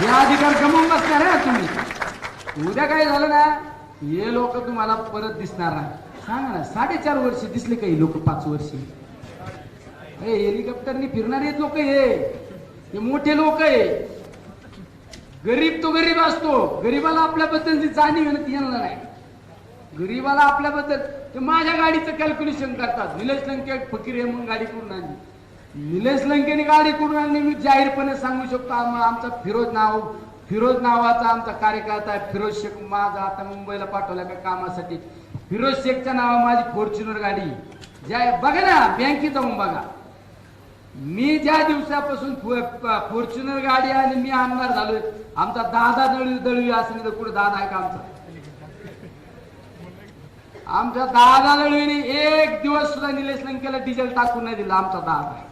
हे अधिकार गमवून बसणार आहे तुम्ही? उद्या काय झालं ना हे लोक तुम्हाला परत दिसणार ना सांगा ना साडेचार वर्ष दिसले काही लोक पाच वर्ष? अरे हेलिकॉप्टरनी फिरणारे लोक हे. मोठे लोक आहे. गरीब तो गरीब असतो. गरीबाला आपल्याबद्दलची जाणीव आहे ती यांना नाही. गरीबाला आपल्याबद्दल ते माझ्या गाडीचं कॅल्क्युलेशन करतात. निलेश लंके फकीर आहे म्हणून गाडी करून आणली. निलेश लंकेने गाडी करून आणली. मी जाहीरपणे सांगू शकतो आम्हाला आमचा फिरोज नाव फिरोज नावाचा आमचा कार्यकर्ता आहे. फिरोज शेख माझा आता मुंबईला पाठवला का कामासाठी. फिरोज शेखच्या नावा माझी फॉर्च्युनर गाडी ज्या बघा ना बँकेत जाऊन बघा. मी ज्या दिवसापासून फॉर्च्युनर गाडी आणि मी आमदार झालोय आमचा दादा दळवी दळवी असं नाही तर कुठे दादा आहे का आमचा? आमच्या दादा दळवीने एक दिवस सुद्धा निलेश लंकेला डिझेल टाकून नाही दिलं आमचा दादा.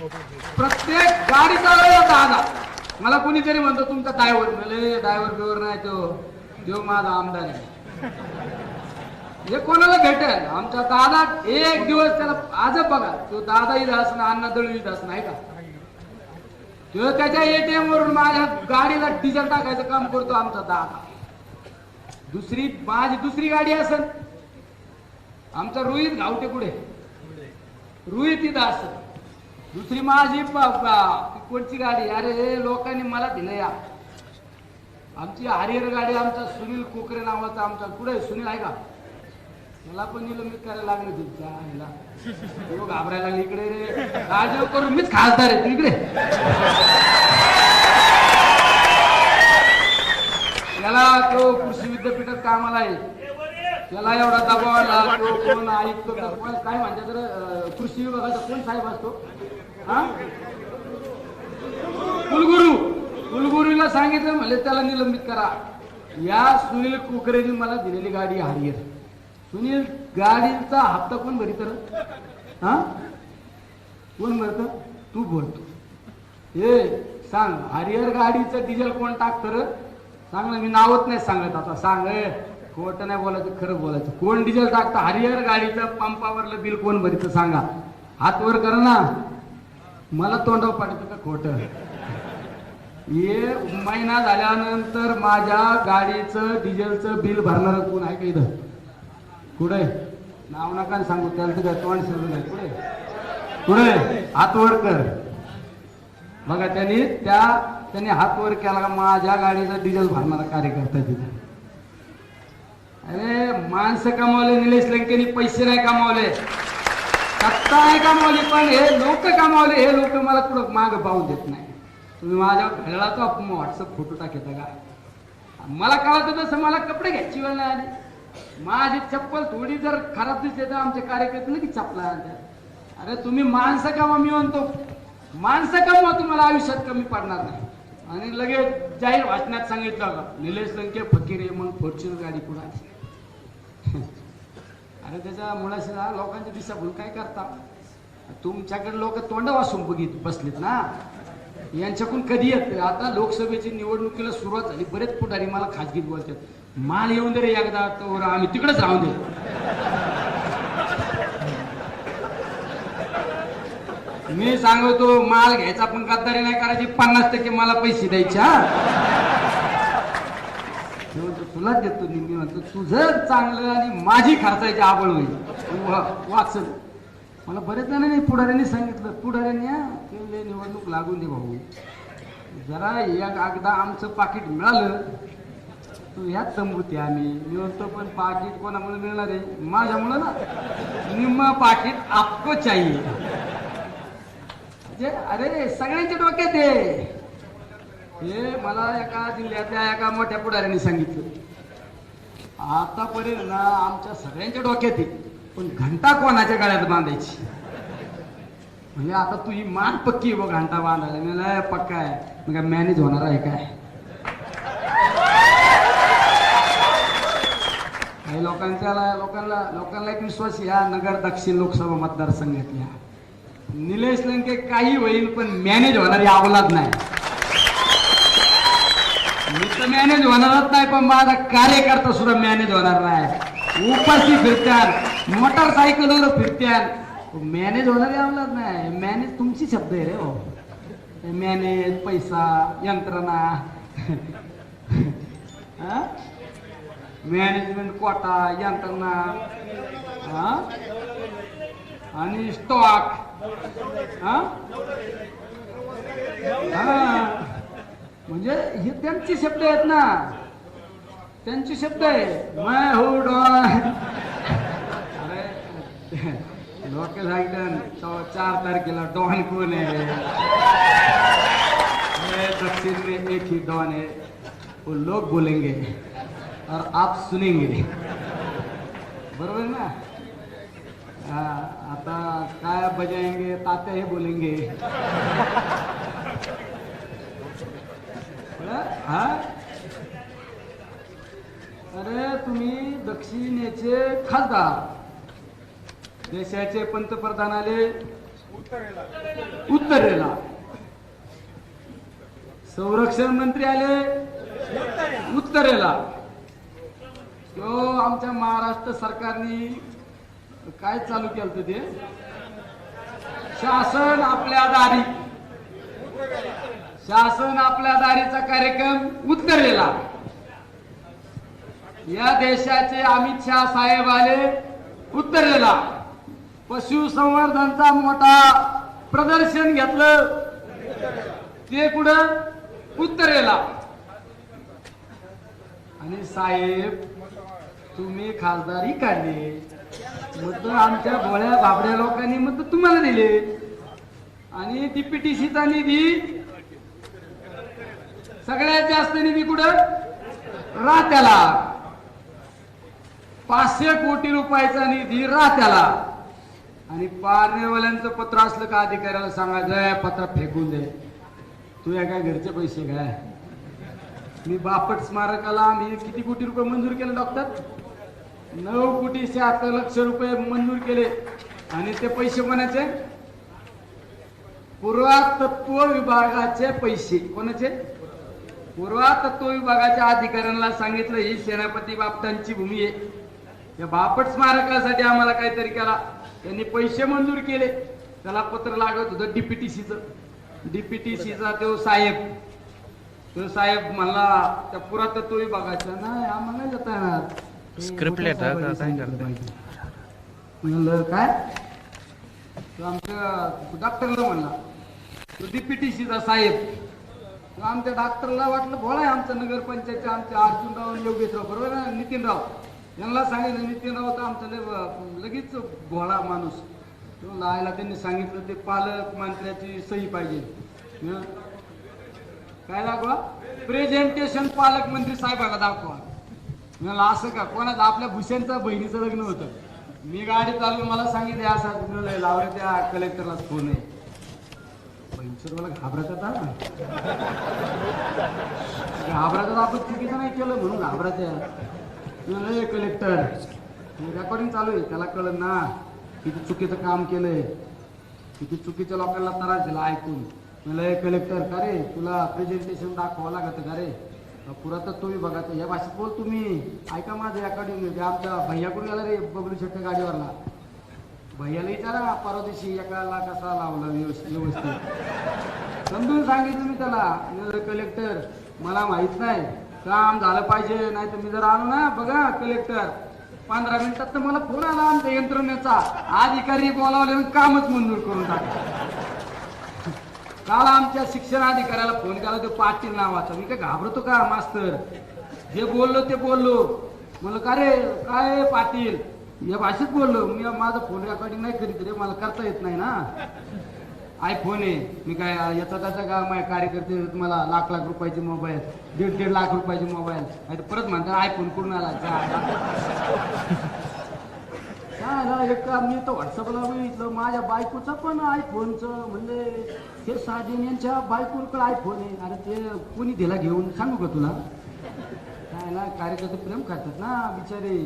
प्रत्येक गाडी चालवला दादा मला कोणीतरी म्हणतो तुमचा ड्रायव्हर म्हणजे ड्रायव्हर बिवर नाही तो. देव माझा आमदार आहे. हे कोणाला भेटेल आमचा दादा एक दिवस त्याला आज बघा. तो दादा इथं असणं अण्णा दळवी इथं असणं आहे का? तो त्याच्या एटीएम वरून माझ्या गाडीला डिझेल टाकायचं काम करतो आमचा दादा. दुसरी माझी दुसरी गाडी असेल. आमचा रोहित गावटे पुढे रोहित इथं असेल दुसरी माझी कोणची गाडी? अरे हे लोकांनी मला दिलं या. आमची हरिहर गाडी आमचा सुनील कोकरे नावाचा आमचा. कुठे सुनील? आहे का? मला पण निलंबित करायला लागले तुमच्या आईला घाबरायला लागले. इकडे रे. राजीव करून मीच खासदार आहे. तू इकडे. त्याला तो कृषी विद्यापीठात कामाला आहे. त्याला एवढा दबाव आला तो कोण आयुक्त कोण? काय म्हणतात तर कृषी विभागाचा कोण साहेब असतो? हा? कुलगुरू कुलगुरूला सांगितलं म्हणजे त्याला निलंबित करा. या सुनील कुकरेने मला दिलेली गाडी हरियर सुनील गाडीचा हप्ता कोण भरीत हा? कोण भरत? तू भरतो. हे सांग हरिहर गाडीचं डिझेल कोण टाक तर सांग ना मी नावच नाही सांगत आता सांग खोटं नाही बोलायचं खरं बोलायचं. कोण डिझेल टाकतं? हरिहर गाडीचं पंपावरलं बिल कोण भरीत सांगा. हात वर कर ना. मला तोंडावर पाठवतं का खोटं? हे महिना झाल्यानंतर माझ्या गाडीचं डिझेलचं बिल भरणार कोण आहे का इथं? कुठे नाव नका सांगू त्याला तिथं तोंड सोडून आहे? कुठे कुठे हात वर कर. बघा त्यांनी त्या त्यांनी हात वर केला का माझ्या गाडीचा डिझेल भरणारा कार्यकर्ता तिथे. अरे माणसं कमावले निलेश लंकेनी पैसे नाही कमावले. सत्ता नाही कमावली पण हे लोक कमावले हे लोक मला कुठं माग पाहून देत नाही. तुम्ही माझ्या घराचा व्हॉट्सअप फोटो टाकता का? मला कळत तसं मला कपडे घ्यायची वेळ नाही आली. माझी चप्पल थोडी जर खराब दिसते तर आमचे कार्यकर्ते लगेच चपला आणतात अरे तुम्ही माणसं कमा मी म्हणतो. माणसं कमवा तुम्हाला आयुष्यात कमी पडणार नाही. आणि लगेच जाहीर वाचण्यात सांगितलं निलेश लंके फकीर आहे मग फॉर्च्युनर गाडी पुढे अरे त्याच्या मुळाशी ना लोकांच्या दिशाभूल काय करता? तुमच्याकडे लोक तोंड वासून बघित बसलेत ना? यांच्याकडून कधी येत आता लोकसभेची निवडणुकीला सुरुवात झाली. बरेच पुढारी मला खाजगीत बोलतात. माल येऊन दे रे एकदा तर आम्ही तिकडेच राहून दे. मी सांगतो माल घ्यायचा पण गद्दारी नाही करायची. पन्नास टक्के मला पैसे द्यायचे हा. तुला तुलाच देतो निम्मी म्हणतो तुझं चांगलं आणि माझी खर्चायची आवड होईल. तू वा- वाचल मला बरेच जणांनी पुढाऱ्यांनी सांगितलं पुढाऱ्यांनी हा, निवडणूक लागून दे भाऊ. जरा एक एकदा आमचं पाकिट मिळालं तू ह्याच तंबूत आम्ही. मी म्हणतो पण पाकिट कोणामुळे मिळणार आहे? माझ्यामुळं ना. निम्मा पाकिट आपको चाहिए. म्हणजे, अरे सगळ्यांच्या डोक्यात आहे. हे मला एका जिल्ह्यातल्या एका मोठ्या पुढाऱ्यांनी सांगितलं. आतापर्यंत ना आमच्या सगळ्यांच्या डोक्यात आहे. पण घंटा कोणाच्या गळ्यात बांधायची? म्हणजे आता तू ही मान पक्की आहे बघ घंटा बांधायला. मी लय पक्का आहे. मग काय मॅनेज होणार आहे काय? काही लोकांच्या लोकांना लोकांना एक विश्वास या नगर दक्षिण लोकसभा मतदारसंघातल्या. निलेश लंके काही होईल पण मॅनेज होणारी अवलाद नाही. मी तर मॅनेज होणारच नाही पण माझा कार्यकर्ता सुद्धा मॅनेज होणार नाही. उपाशी फिरत्यान मोटरसायकलवर फिरत्यान मॅनेज होणार अवलाद नाही. मॅनेज तुमची शब्द आहे रे हो. मॅनेज पैसा यंत्रणा. हा? मॅनेजमेंट कोटा यंत्रणा. हा? आणि स्टॉक हा? हा. हे शब्द आहेत ना. शब्द आहे मैं हूँ डॉन. अरे लोक सांगतात तो चार तारखेला डॉन आहे? ये दक्षिण में एक ही डॉन है वो लोग बोलेंगे और आप सुनेंगे. बरोबर ना? हा, आता काय बजाएँगे? तात्या हे बोलेंगे. हा? अरे तुम्ही दक्षिणेचे खासदार. देशाचे पंतप्रधान आले. उत्तरेला. संरक्षण मंत्री आले. उत्तरेला. तो आमच्या महाराष्ट्र सरकारने काय चालू केलं ते? शासन आपल्या दारी शासन आपल्या दारीचा कार्यक्रम उत्तरेला या देशाचे अमित शहा साहेब आले उत्तरेला पशुसंवर्धनचा मोठा प्रदर्शन घेतलं. ते कुठं उत्तरेला आणि साहेब तुम्ही खासदारी काढली. मग आमच्या भोळ्या बाबड्या लोकांनी मग तुम्हाला दिले. आणि ती डीपीटीसीचा निधी सगळ्यात जास्त निधी कुठं? राहत्याला पाचशे कोटी रुपयाचा निधी राहत्याला आणि पारणेवाल्यांचं पत्र असलं का अधिकाऱ्याला सांगायचं पत्र फेकून दे. तू या काय घरचे पैसे काय मी बापट स्मारकाला आम्ही किती कोटी रुपये मंजूर केले डॉक्टर नऊ कोटी शहात्तर लक्ष रुपये मंजूर केले. आणि ते पैसे कोणाचे? पुरातत्व विभागाचे पैसे. कोणाचे? पुरातत्व विभागाच्या अधिकाऱ्यांना सांगितलं ही सेनापती बापटांची भूमी आहे. या बापट स्मारकासाठी आम्हाला काहीतरी करा. त्यांनी पैसे मंजूर केले. त्याला पत्र लागत होतं डीपीटीसीच डीपीटीसीचा तो साहेब तो साहेब म्हणला त्या पुरातत्व विभागाच्या नाही आम्हाला जाता येणार? पाहिजे. म्हणलं काय? तो आमच्या डॉक्टरला म्हणला तो डीपीटीसीचा साहेब आमच्या डॉक्टरला वाटलं भोळा आहे आमचं नगरपंचायतचे आमचे अर्जुनराव आणि योगेशराव बरोबर ना? नितीनराव. यांना सांगितलं नितीनराव तर आमचं लगेच भोळा माणूस. लायला त्यांनी सांगितलं ते पालक मंत्र्याची सही पाहिजे. काय दाखवा? प्रेझेंटेशन पालकमंत्री साहेबाला दाखवा. म्हणाला असं का? कोणाचं? आपल्या भूषणचं बहिणीचं लग्न होतं. मी गाडी चालवून मला सांगितलं असं लावलं लावले त्या कलेक्टरला फोन आहे. बहिणीचं मला घाबरत आता घाबरत आपण चुकीचं नाही केलं म्हणून घाबरायचं. आहे कलेक्टर रेकॉर्डिंग चालू आहे त्याला कळलं ना किती चुकीचं काम केलंय. किती चुकीच्या लोकांना त्रास दिला ऐकून. म्हणलं कलेक्टर का रे? तुला प्रेझेंटेशन दाखवावं लागत का रे? तुम्ही बघायचं या भाषेत बोल तुम्ही ऐका माझं रेकॉर्डिंग म्हणजे आमच्या भैयाकडून गेला रे बबलू शेट्ट्या गाडीवरला भैयाला विचारा परवा दिवशी एकाला कसा लावला व्यवस्थित व्यवस्थित. समजून सांगितलं मी त्याला. कलेक्टर मला माहीत नाही. काम झालं पाहिजे नाही तुम्ही मी जर आलो ना बघा कलेक्टर. पंधरा मिनिटात तर मला फोन आला आमच्या यंत्रणेचा. अधिकारी बोलावले कामच मंजूर करून टाकलं. काल आमच्या शिक्षण अधिकाऱ्याला फोन केला तो पाटील नावाचा. मी काय घाबरतो का मास्तर? जे बोललो ते बोललो. म्हणलं का रे? काय पाटील? या भाषेत बोललो मी माझा फोन रेकॉर्डिंग नाही करीत रे मला करता येत नाही ना. आयफोन आहे मी काय याचा त्याचा का माझ्या कार्यकर्ते तुम्हाला लाख लाख रुपयाचे मोबाईल दीड दीड लाख रुपयाचे मोबाईल नाही तर परत म्हणतात आयफोन कुठून आला? काय ना एक मी तर व्हॉट्सअपला बघितलं माझ्या बायकोचं पण आयफोनचं म्हणजे हे साजन यांच्या बायकोकडे आयफोन आहे. अरे ते कोणी दिला घेऊन सांगू का तुला? काय ना कार्यकर्ते प्रेम करतात ना बिचारे.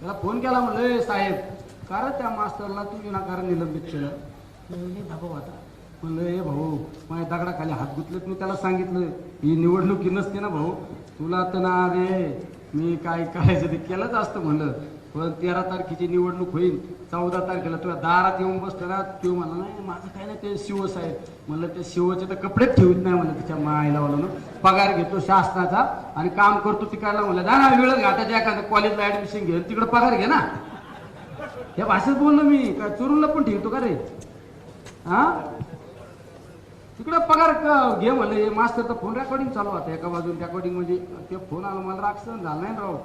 त्याला फोन केला म्हणलं साहेब कारण त्या मास्तरला तू विनाकारण निलंबित केलं. म्हणलं, आता. म्हणलं हे भाऊ माझ्या दगडाखाली हात गुतलेत. मी त्याला सांगितलं ही निवडणुकी नसते ना भाऊ. तुला तर ना रे मी काय करायचं ते केलंच असतं म्हणलं. पण तेरा तारखेची निवडणूक होईल चौदा तारखेला तुला दारात येऊन बसला ना तो म्हणा नाही माझं काय नाही ते शिवस आहे म्हणलं ते शिवचे तर कपडेच ठेवत नाही म्हणलं त्याच्या मायला म्हणून. पगार घेतो शासनाचा आणि काम करतो तिकडला म्हणलं जा ना वेळच घाटाच्या एखाद्या कॉलेजला ऍडमिशन घेऊन तिकडे पगार घे ना. या भाषेत बोललो मी काय चोरूनला पण ठेवतो का रे? हा? तिकडं पगार क- घे म्हणलं हे मास्तरचा फोन रेकॉर्डिंग चालू होता एका बाजून रेकॉर्डिंग म्हणजे ते फोन आला मला राक्षण झालं नाही राव.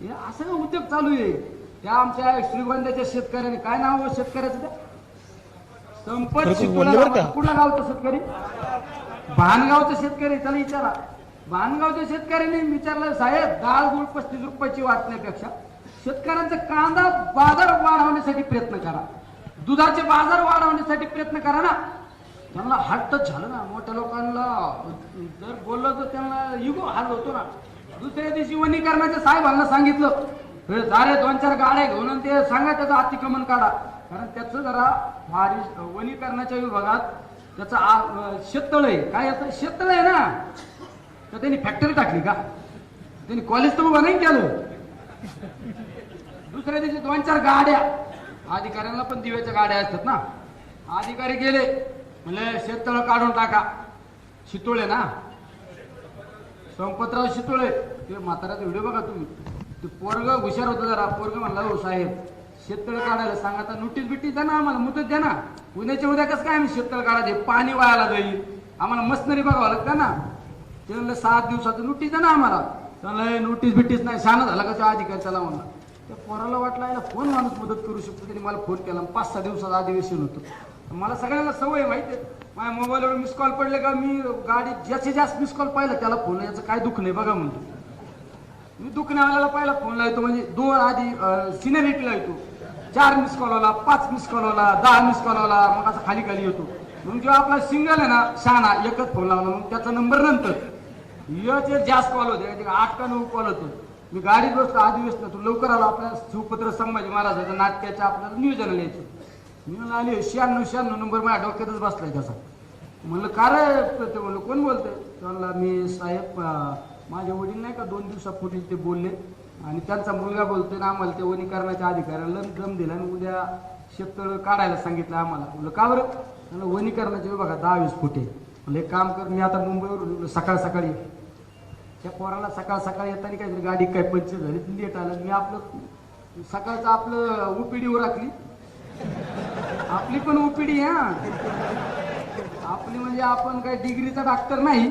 हे असं का उद्योग चालू आहे? त्या आमच्या श्रीगोंद्याच्या शेतकऱ्याने काय नाव शेतकऱ्याचं त्या संपत कुठला गावचा शेतकरी? भानगावचा शेतकरी त्याला विचारा. भानगावच्या शेतकऱ्याने विचारलं साहेब डाळ गुळ पस्तीस रुपयाची वाटण्यापेक्षा शेतकऱ्यांचा कांदा बाजार वाढवण्यासाठी प्रयत्न करा. दुधाचे बाजार वाढवण्यासाठी प्रयत्न करा ना. त्यांना हट्टच झालं ना मोठ्या लोकांना. जर बोललं तर त्यांना इगो हाल होतो ना. दुसऱ्या दिवशी वनीकरणाच्या साहेबांना सांगितलं "हे सारे दोन चार गाड्या घेऊन ते सांगा त्याचं अतिक्रमण काढा. कारण त्याचं जरा भारी वनीकरणाच्या विभागात त्याचा आ- शेततळ आहे. काय येतं शेततळ आहे ना. तर त्यांनी फॅक्टरी टाकली का? त्यांनी कॉलेज तर उभा नाही केलं. दुसऱ्या दिवशी दोन चार गाड्या. अधिकाऱ्यांना पण दिव्याच्या गाड्या असतात ना. अधिकारी गेले. म्हणजे शेततळ काढून टाका. शितोळे ना. संपतराव शितोळे. ते म्हाताऱ्याचा व्हिडिओ बघा तुम्ही. ते पोरग हुशार होतं जरा. पोरग म्हणला हो साहेब शेततळ काढायला सांगा. आता नोटीस बिटीस द्या ना आम्हाला. मुदत द्या ना. उद्याच्या उद्या कसं काय आम्ही शेततळ काढायचे पाणी वायाला जाईल. आम्हाला मशनरी बघावं लागतं ना. ते म्हणलं सात दिवसाचं नोटीस द्या ना आम्हाला. त्यांना नोटीस बिटीस नाही. शान झाला का आधी काय चला म्हणला त्या पोराला वाटलं याला माणूस मदत करू शकतो? त्यांनी मला फोन केला. पाच सहा दिवसाचं अधिवेशन होतं. मला सगळ्यांना सवय आहे माहिती आहे. माझ्या मोबाईलवर मिस कॉल पडले का मी गाडी ज्याचे जास्त मिस कॉल पाहिला त्याला फोन याचं काय दुःख नाही बघा म्हणजे मी दुखण्यावाल्याला पहिला फोन लावतो म्हणजे दोन आधी सिनेरिटीला येतो. चार मिस कॉल आला पाच मिस कॉल आला दहा मिस कॉल आला मग असा खाली खाली येतो. मग जेव्हा आपला सिंगल आहे ना शहाणा एकच फोन लावला मग त्याचा नंबर नंतर. याचे जास्त कॉल होते आठ का नऊ कॉल होते. मी गाडीत बसतो आधी बसतो तू लवकर आला आपल्या शिवपत्र संभाजी महाराजाचं नाट्याच्या आपल्याला नियोजन यायचं. मी म्हणलं आले शहाण्णव शहाण्णव नंबर माझ्या डोक्यातच बसलाय त्याचा. म्हणलं का रे? ते म्हणलं कोण बोलतंय? ते म्हणला मी साहेब माझे वडील नाही का दोन दिवसापूर्वी ते बोलले. आणि त्यांचा मुलगा बोलतोय ना आम्हाला ते वनीकरणाच्या अधिकाऱ्याला दम दिला आणि उद्या शेततळ काढायला सांगितलं आम्हाला. म्हणलं का बरं? म्हणलं वनीकरणाचे बघा दहा वीस फुटे म्हणलं एक काम कर मी आता मुंबईवरून सकाळ सकाळी त्या पोराला सकाळ सकाळ येताना काहीतरी गाडी काय पंचर झाली लेट आलं. मी आपलं सकाळचं आपलं उपिडीवर राखली आपली पण ओपीडी हा. आपली म्हणजे आपण काही डिग्रीचा डॉक्टर नाही.